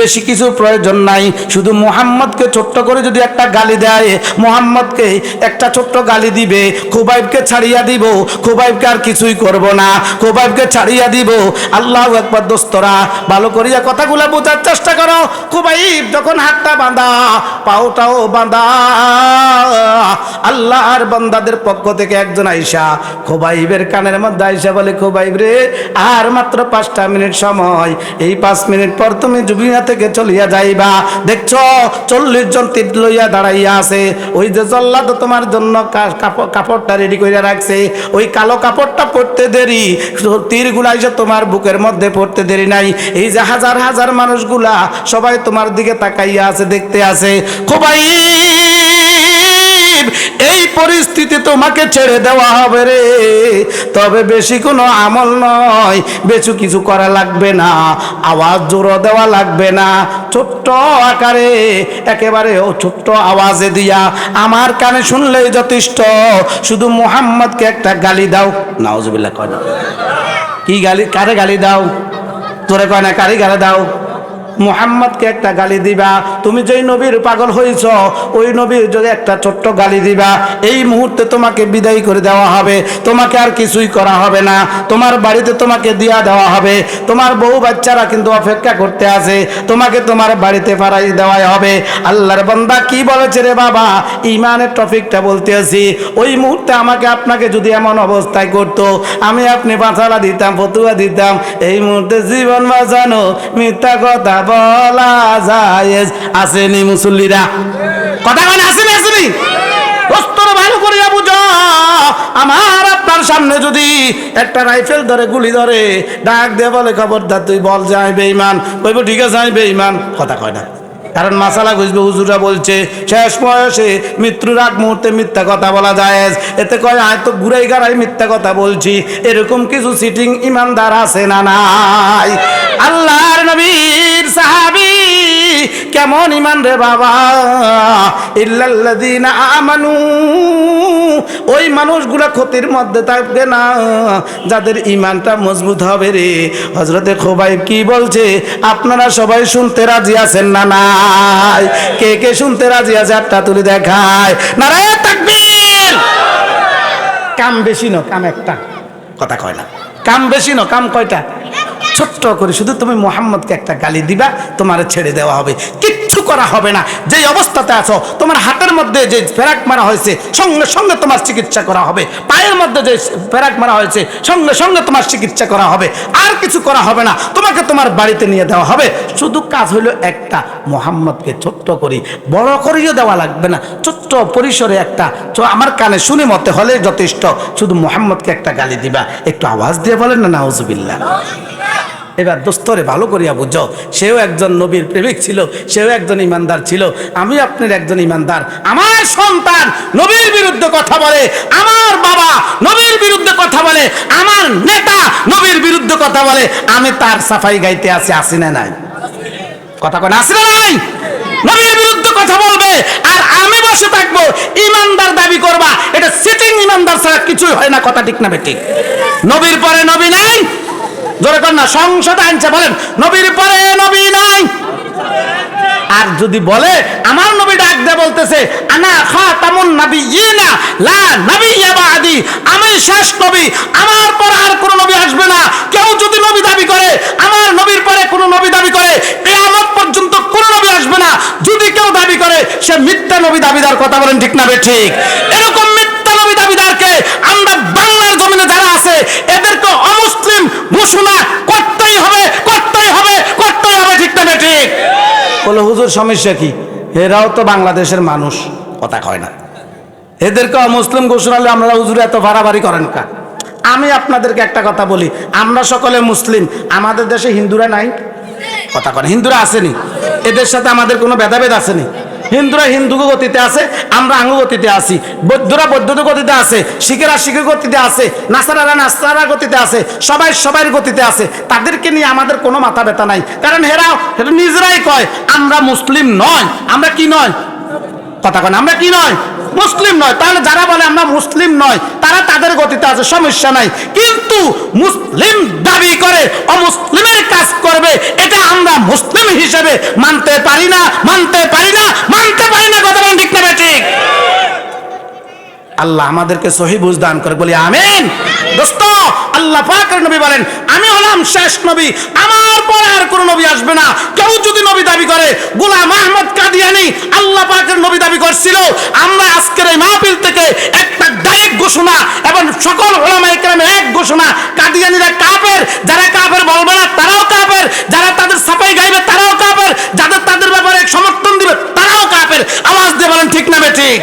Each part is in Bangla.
বেশি কিছু প্রয়োজন নাই। শুধু মোহাম্মদকে ছোট্ট করে যদি একটা গালি দেয়, মোহাম্মদকে একটা ছোট্ট গালি দিবে, খুবাইবকে ছাড়িয়া দিব, খুবাইবকে আর কিছুই করব না। খুবাইবকে ছাড়িয়া দিব। আল্লাহ একবার দোস্তরা, ভালো করিয়া কথাগুলো বোঝার চেষ্টা করো। খুবাইব যখন হাতটা বাঁধা, পাওটাও বাঁধা। আল্লাহর বান্দাদের পক্ষ থেকে একজন আইসা, খুবাইবের কানের মধ্যে আইসা বলে, খুবাইব রে, আর মাত্র পাঁচটা মিনিট সময়। এই পাঁচ মিনিট পর তুমি জুবিনা থেকে চলিয়া যাইবা। দেখছ, চল্লিশ জন তীর লইয়া দাঁড়াইয়া আছে। ওই যে জল্লাদ তোমার জন্য কাপড়টা রেডি করে রাখছে। ওই কালো কাপড়টা পড়তে দেরি। তীরগুলা এসে তোমার বুকের মধ্যে পড়তে দেরি নাই। এই যে হাজার হাজার মানুষগুলা সবাই তোমার দিকে তাকাইয়া আছে, দেখতে আছে। খুবাই এই পরিস্থিতি তোমাকে ছেড়ে দেওয়া হবে রে। তবে বেশি কোনো আমল নয়, বেশি কিছু করা লাগবে না, আওয়াজ জোরও দেওয়া লাগবে না। ছোট্ট আকারে, একেবারে ও ছোট্ট আওয়াজে দিয়া আমার কানে শুনলেই যথেষ্ট। শুধু মোহাম্মদকে একটা গালি দাও। নাওজবিল্লা কয় কি গালি, কারে গালি দাও? তোরে কয় না, কারে গালি দাও? মুহাম্মদকে একটা গালি দিবা। তুমি যেই নবীর পাগল হয়েছ ওই নবীর যদি একটা ছোট্ট গালি দিবা, এই মুহূর্তে তোমাকে বিদায় করে দেওয়া হবে। তোমাকে আর কিছুই করা হবে না। তোমার বাড়িতে তোমাকে দিয়া দেওয়া হবে। তোমার বউ বাচ্চারা কিন্তু অপেক্ষা করতে আছে। তোমাকে তোমার বাড়িতে ফারাই দেওয়াই হবে। আল্লাহর বান্দা কি বলেছে রে বাবা? ইমানের টপিকটা বলতে আছি ওই মুহূর্তে আমাকে আপনাকে যদি এমন অবস্থায় করতো, আমি আপনি বাঁচালা দিতাম, ফতুয়া দিতাম, এই মুহূর্তে জীবন বাঁচানো মিথ্যা কথা বলা যায় আসেনি মুসল্লিরা। কথা মানে আসেনি আসেনি? ভালো করিয়া বুঝো। আমার আপনার সামনে যদি একটা রাইফেল ধরে, গুলি ধরে, ডাক দিয়ে বলে, খবরদার, তুই বল, যাই বেইমান কইব, ঠিক আছে, আমি বেইমান কথা কয় না। কারণ মাসালা ঘুষবে হুজুরা বলছে, শেষ বয়সে মৃত্যুর আগ মুহূর্তে মিথ্যা কথা বলা যায় এতে কয়, আয় তো ঘুরাই গাড়াই মিথ্যা কথা বলছি। এরকম কিছু সিটিং ইমানদার আছে না নাই? আল্লাহর নবীর সাহাবী কেমন ইমান রে বাবা? ইল্লাল্লাযীনা আমানু ওই মানুষগুলা ক্ষতির মধ্যে থাকবে না যাদের ইমানটা মজবুত হবে রে। হজরতে খোবাইব কি বলছে? আপনারা সবাই শুনতে রাজি আছেন না নাই? কে কে শুনতে রাজি আছে? একটা তুলে দেখায়। নারায় তাকবীর! কাম বেশি ন কাম একটা। কথা কয় না। কাম বেশি ন কাম কয়টা? ছোট্ট করে শুধু তুমি মোহাম্মদকে একটা গালি দিবা, তোমার ছেড়ে দেওয়া হবে। কিচ্ছু করা হবে না। যেই অবস্থাতে আছো, তোমার হাতের মধ্যে যে ফেরাক মারা হয়েছে, সঙ্গে সঙ্গে তোমার চিকিৎসা করা হবে। পায়ের মধ্যে যে ফেরাক মারা হয়েছে, সঙ্গে সঙ্গে তোমার চিকিৎসা করা হবে। আর কিছু করা হবে না। তোমাকে তোমার বাড়িতে নিয়ে দেওয়া হবে। শুধু কাজ হলো একটা মোহাম্মদকে ছোট্ট করি। বড় করিও দেওয়া লাগবে না। ছোট্ট পরিসরে একটা আমার কানে শুনে মতে হলে যথেষ্ট। শুধু মোহাম্মদকে একটা গালি দিবা। একটু আওয়াজ দিয়ে বলেন না, নাউজুবিল্লাহ। এবার দোস্তরে ভালো করিয়া বুঝো, সেও একজন নবীর প্রেমিক ছিল, সেও একজন ইমানদার ছিল, আমি আপনার একজন ইমানদার। আমার সন্তান নবীর বিরুদ্ধে কথা বলে, আমার বাবা নবীর বিরুদ্ধে কথা বলে, আমার নেতা নবীর বিরুদ্ধে কথা বলে, আমি তার সাফাই গাইতে আছি আসি না নাই? কথা কয় আসি না নাই? নবীর বিরুদ্ধে কথা বলবে, আর আমি বসে থাকব, ইমানদার দাবি করবা, এটা সিটিং ইমানদার ছাড়া কিছুই হয় না, কথা ঠিক না, বেঠিক। নবীর পরে নবী নাই জোরে না, সংসদ আনছে বলেন, নবীর পরে নবী নাই। আর যদি বলে, আমার নবী ডাক দে বলতেছে, আনা খাতামুন নাবিয়িনা, লা নাবিয়্যা বাদি আমি শেষ নবী, আমার পর আর কোনো নবী আসবে না। কেউ যদি নবী দাবি করে, আমার নবীর পরে কোনো নবী দাবি করে, কিয়ামত পর্যন্ত কোনো নবী আসবে না। যদি কেউ দাবি করে, সে মিথ্যা নবী দাবিদার কথা বলেন ঠিক না বে ঠিক। এরকম মিথ্যা নবী দাবিদারকে আমরা বাংলার জমিনে যারা আছে এদেরকে অমুসলিম ঘোষণা করতেই হবে করতেই হবে করতেই হবে ঠিক না বে ঠিক বলে হুজুর সমস্যা কি? এরাও তো বাংলাদেশের মানুষ। কথা কয় না। এদেরকে মুসলিম ঘোষণালে আমরা হুজুর এত ভাড়াবাড়ি করেন কা? আমি আপনাদেরকে একটা কথা বলি, আমরা সকলে মুসলিম, আমাদের দেশে হিন্দুরা নাই? কথা কয় হিন্দুরা আসেনি। এদের সাথে আমাদের কোনো ভেদাভেদ আসেনি? হিন্দুরা হিন্দু গতিতে আছে, আমরা আঙ্গু গতিতে আছি। বৌদ্ধরা বৌদ্ধ গতিতে আছে, শিখেরা শিখের গতিতে আছে, নাসারারা নাসারা গতিতে আছে, সবাই সবাই গতিতে আছে। তাদেরকে নিয়ে আমাদের কোনো মাথা ব্যথা নাই। কারণ হেরা নিজেরাই কয়, আমরা মুসলিম নয়, আমরা কি নয়? কথা কন আমরা কি নয়? মুসলিম নয়। তাহলে যারা বলে আমরা মুসলিম নয়, তারা তাদের গতিতে আছে, সমস্যা নাই। কিন্তু মুসলিম দাবি করে, অমুসলিমের কাজ করবে, এটা আমরা মুসলিম হিসেবে মানতে পারি না, মানতে পারি না, মানতে পারি না, কথা ঠিক না ঠিক? আল্লাহ আমাদেরকে সহি বুঝ দান করে বলি আমিন। দোস্ত, আল্লাহ পাকের নবী বলেন, আমি হলাম শেষ নবী, আমার পরে আর কোন নবী আসবে না। কেউ যদি নবী দাবি করে, গোলাম আহমদ কাদিয়ানি আল্লাহ পাকের নবী দাবি করছিল, আমরা আজকের এই মাহফিল থেকে একটা ডাইরেক্ট ঘোষণা এবং সকল ওলামা একরামের এক ঘোষণা, কাদিয়ানিরা কাপের যারা কাপের বলবে না তারাও কাপের যারা তাদের সাফাই গাইবে তারাও কাফের যাদের তাদের ব্যাপারে সমর্থন দিবে তারাও কাফের আওয়াজ দিয়ে বলেন ঠিক না বেঠিক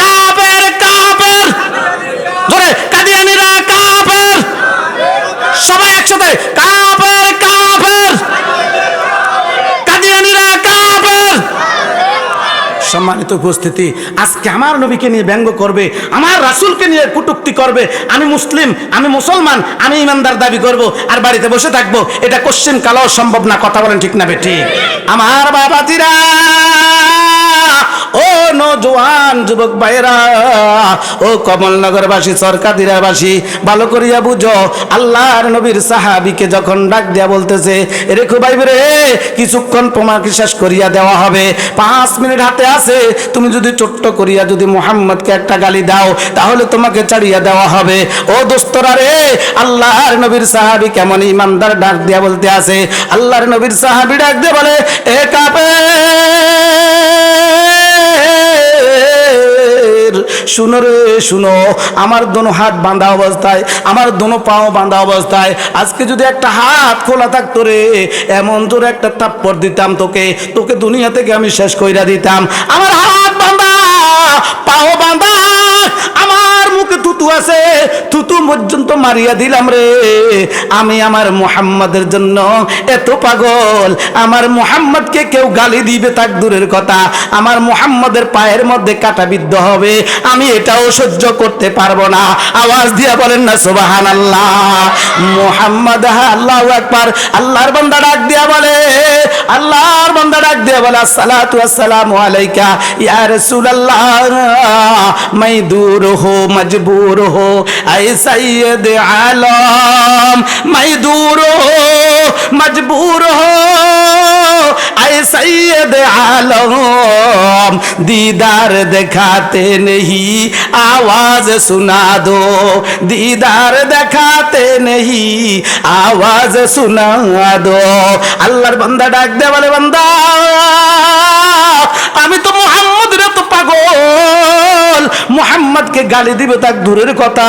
কাফের কাফের ধরে কাদিয়ানিরা কাফের সবাই একসাথে কাফের কাফের কাদিয়ানিরা কাফের সম্মানিত উপস্থিতি। আজকে আমার নবীকে নিয়ে ব্যঙ্গ করবে, আমার রাসুলকে নিয়ে কুটুক্তি করবে। আমি মুসলিম, আমি মুসলমান, আমি ইমানদার দাবি করব আর বাড়িতে বসে থাকব। এটা কোশ্চেন কালাও সম্ভব না, কথা বলেন ঠিক না বেটি আমার বাবা বাবাজিরা! ও নজওয়ান যুবক ভাইরা ও কমলনগরবাসী, সরকাদিরাবাসী, ভালো করিয়া বুঝো, আল্লাহর নবীর সাহাবিকে যখন ডাক দেয়া বলতেছে রে খুবাই রে, কিছুক্ষণ তোমাকে শেষ করিয়া দেওয়া হবে। পাঁচ মিনিট হাতে আছে, তুমি যদি ছোট্ট করিয়া যদি মোহাম্মদকে একটা গালি দাও, তাহলে তোমাকে ছাড়িয়া দেওয়া হবে। ও দোস্তরা রে, আল্লাহর নবীর সাহাবি কেমন ইমানদার ডাক দিয়া বলতে আছে। আল্লাহর নবীর সাহাবি ডাক দিয়ে বলে, এ কাপে শুনো রে, শুনো। আমার দোনো হাত বাঁধা অবস্থায়, আমার দোনো পাও বাঁধা অবস্থায়। আজকে যদি একটা হাত খোলা থাকতো রে, এমন তোর একটা তাপ্পর দিতাম তোকে। তোকে দুনিয়া থেকে আমি শেষ কইরা দিতাম। আমার হাত আছে, থুতু পর্যন্ত মারিয়া দিলাম রে। আমি আমার মোহাম্মদের জন্য এত পাগল। আমার মোহাম্মদকে কেউ গালি দিবে তাক দূরের কথা। আমার মোহাম্মদের পায়ের মধ্যে কাটা বিদ্ধ হবে। আমি এটাও সহ্য করতে পারব না। আওয়াজ দিয়া বলেন না সুবাহান আল্লাহ মোহাম্মদ, আল্লাহ একবার আল্লাহর বান্দা ডাক দিয়া বলে আল্লাহর বান্দা ডাক দিয়া বলে আসসালাতু আসসালামু আলাইকা ইয়া রাসূলুল্লাহ मैं दूर हो मजबूर हो ऐ सैयद आलम मैं दूर हो मजबूर हो ऐ सैयद आलम दीदार दिखाते नहीं आवाज सुना दो दीदार दिखाते नहीं आवाज सुना दो আল্লাহর বান্দা ডাক দে বলে বান্দা, আমি তো মোহাম্মদের তো পাগল। মোহাম্মদকে গালি দিবে তাক দূরের কথা।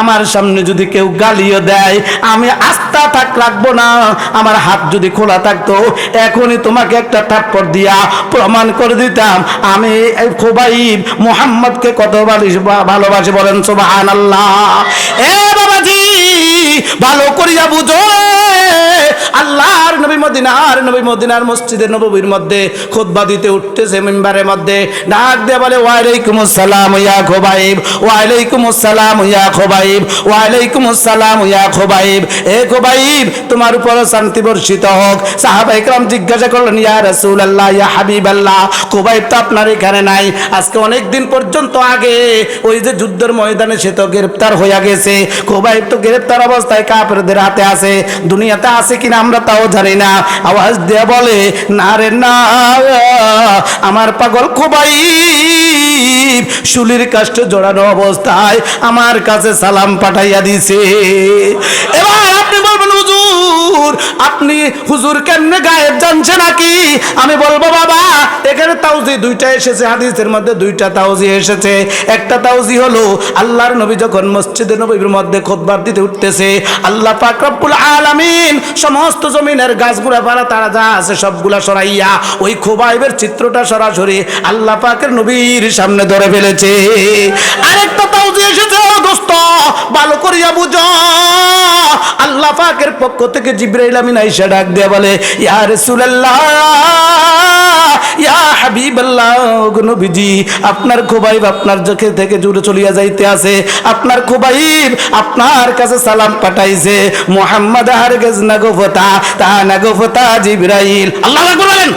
আমার সামনে যদি কেউ গালিও দেয়, আমি আস্থা থাক রাখব না। আমার হাত যদি খোলা থাকতো, এখনই তোমাকে একটা থাপ্পড় দিয়া প্রমাণ করে দিতাম। আমি এই খোবাইব মোহাম্মদকে কত ভালোবাসি বলেন সোবাহান আল্লাহ এ বাবাজি! ভালো করিয়া বুঝো আল্লাহর নবী মদিনার নবী মদিনার মসজিদের নবীর মধ্যে খুতবা দিতে উঠতেছে মেম্বারের মধ্যে। ডাক দিয়ে বলে ওয়ালাইকুম আসসালাম ইয়া খোবাইব ওয়ালাইকুম আসসালাম ইয়া খোবাইব ওয়ালাইকুম আসসালাম ইয়া খোবাইব। এ খোবাইব, তোমার উপর শান্তি বর্ষিত হোক। সাহাবা ইকরাম জিজ্ঞাসা করলেন, ইয়া রাসূলুল্লাহ, ইয়া হাবিবাল্লাহ, খোবাইব তো আপনার এখানে নাই। আজকে অনেক দিন পর্যন্ত আগে ওই যে যুদ্ধের ময়দানে সে তো গ্রেফতার হইয়া গেছে। খোবাইব তো গ্রেফতার অবস্থায় কাপড়দের হাতে আছে। দুনিয়াতে আছে কিনা আমরা তাও জানি না। আওয়াজ দিয়ে বলে, না রে, না। আমার পাগল খোবাই শুলির কাষ্ট জড়ানো অবস্থায় আমার কাছে সালাম পাঠাইয়া দিছে। এবার আপনি বলবেন, হুজুর আপনি হুজুর কেমনে গায়েব জানছে নাকি? আমি বলব, বাবা, এখানে তাওজি দুইটা এসেছে, হাদিসের মধ্যে দুইটা তাওজি এসেছে। একটা তাওজি হলো আল্লাহর নবী যখন মসজিদে নবীর মধ্যে খোদবার দিতে উঠতেছে, আল্লাহ পাক রব্বুল আলামিন সমস্ত জমিনের গাছগুলা পাড়া, তারা যা আছে সবগুলা সরাইয়া ওই খোবাইবের চিত্রটা সরাসরি আল্লাহ পাকের নবীর সামনে ধরে ফেলেছে। আরেকটা তাওজি এসেছে দোস্ত, ভালো করিয়া বুঝো। আল্লাহ পাকের পক্ষ থেকে জিব্রাইল আমিন আইসা ডাক দিয়ে বলে ইয়া রাসূলুল্লাহ ইয়া হাবিবাল্লাহ নবীজি আপনার খোবাইব আপনার চোখে থেকে জুড়ে চলিয়া যাইতে আছে। আপনার খোবাইব আপনার কাছে সালাম পাঠাইছে। মোহাম্মদ হারগেজ না গোফতা তা না গোফতা জিব্রাইল। আল্লাহ বলেন।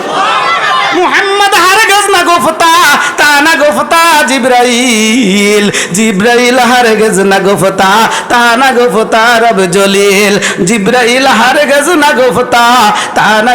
মুহাম্মদ গোফতা, তা না জিব্রাইল। জিব্রাইল হারে গেছে না তা না রব জলিল। জিব্রাইল হারে গেছে না তা না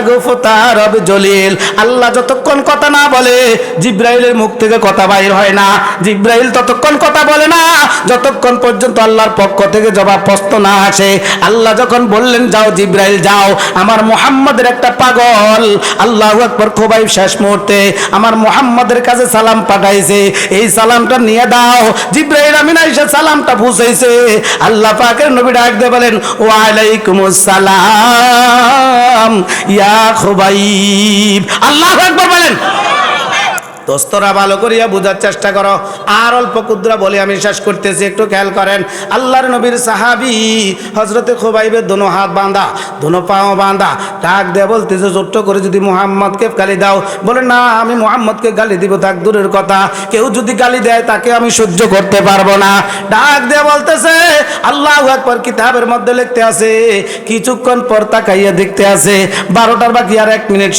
রব জলিল। আল্লাহ যতক্ষণ কথা না বলে, জিব্রাইলের মুখ থেকে কথা বাইর হয় না। জিব্রাইল ততক্ষণ কথা বলে না, যতক্ষণ পর্যন্ত আল্লাহর পক্ষ থেকে জবাব প্রশ্ন না আসে। আল্লাহ যখন বললেন, যাও জিব্রাইল, যাও। আমার মোহাম্মদের একটা পাগল। আল্লাহ একবার খোবাই শেষ মুহূর্তে। আমার মোহাম্মদের কাছে সালাম পাঠাইছে। এই সালামটা নিয়ে দাও। জিব্রাইল আমিন আইসা সালামটা বুঝাইছে। আল্লাহ পাকের নবী ডাক দিয়ে বলেন ওয়ালাইকুম সালাম, ইয়া খুবাইব। আল্লাহ একবার বলেন। দোস্তরা ভালো করিয়া বোঝার চেষ্টা করো। আর অল্প ক্ষুদ্রা বলে আমি শেষ করতেছি, একটু খেয়াল করেন। আল্লাহর নবীর সাহাবি হজরতে খোবাইবের দোনো হাত বাঁধা, দোনো পাও বাঁধা, ডাক দিয়ে বলতেছে, ছোট্ট করে যদি মুহাম্মদকে গালি দাও। বলে, না, আমি মুহাম্মদকে গালি দিব তাক দূরের কথা। কেউ যদি গালি দেয়, তাকে আমি সহ্য করতে পারব না। ডাক দিয়ে বলতেছে, আল্লাহ একবার কিতাবের মধ্যে লিখতে আছে, কিছুক্ষণ পর তাকাইয়া দেখতে আছে, বারোটার বাকি আর এক মিনিট